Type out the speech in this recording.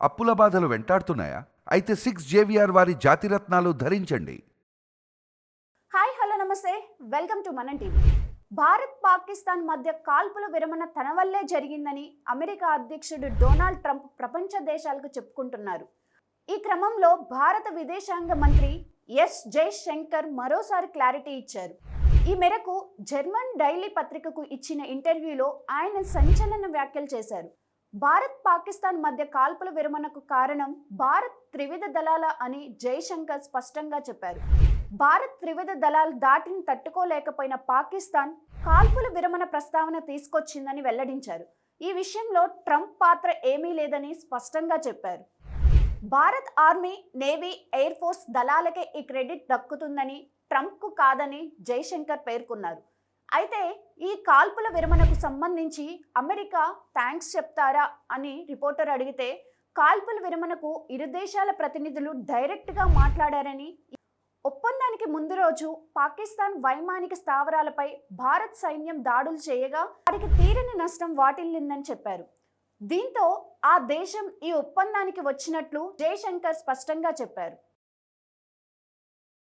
అప్పుల బాధలు వెంటాడుతున్నాయా? అయితే సిక్స్ జేవిఆర్ వారి జాతిరత్నాలు ధరించండి. హాయ్ హలో నమస్తే. Welcome to Manam TV. Bharat Pakistan మధ్య కాల్పుల విరమణ తన వల్లే జరిగిందని అమెరికా అధ్యక్షుడు డొనాల్డ్ ట్రంప్ ప్రపంచ దేశాలకు చెప్పుకుంటున్నారు. ఈ క్రమంలో భారత విదేశాంగ మంత్రి ఎస్ జైశంకర్ మరోసారి క్లారిటీ ఇచ్చారు. ఈ మేరకు జర్మన్ డైలీ పత్రికకు ఇచ్చిన ఇంటర్వ్యూలో ఆయన సంచలన వ్యాఖ్యలు చేశారు. భారత్ పాకిస్తాన్ మధ్య కాల్పుల విరమణకు కారణం భారత్ త్రివిధ దళాల అని జైశంకర్ స్పష్టంగా చెప్పారు. భారత్ త్రివిధ దళాలు దాటిని తట్టుకోలేకపోయిన పాకిస్తాన్ కాల్పుల విరమణ ప్రస్తావన తీసుకొచ్చిందని వెల్లడించారు. ఈ విషయంలో ట్రంప్ పాత్ర ఏమీ లేదని స్పష్టంగా చెప్పారు. Bharat army navy air force దళాలకే ఈ క్రెడిట్ దక్కుతుందని ట్రంప్కు కాదని జైశంకర్ పేర్కొన్నారు. అయితే ఈ కాల్పుల విరమణకు సంబంధించి అమెరికా థ్యాంక్స్ చెప్తారా అని రిపోర్టర్ అడిగితే కాల్పుల విరమణకు ఇరు దేశాల ప్రతినిధులు డైరెక్ట్గా మాట్లాడారని ఒప్పందానికి ముందు రోజు పాకిస్తాన్ వైమానిక స్థావరాలపై భారత్ సైన్యం దాడులు చేయగా వారికి తీరని నష్టం వాటిల్లిందని చెప్పారు. దీంతో ఆ దేశం ఈ ఒప్పందానికి వచ్చినట్లు జయశంకర్ స్పష్టంగా చెప్పారు.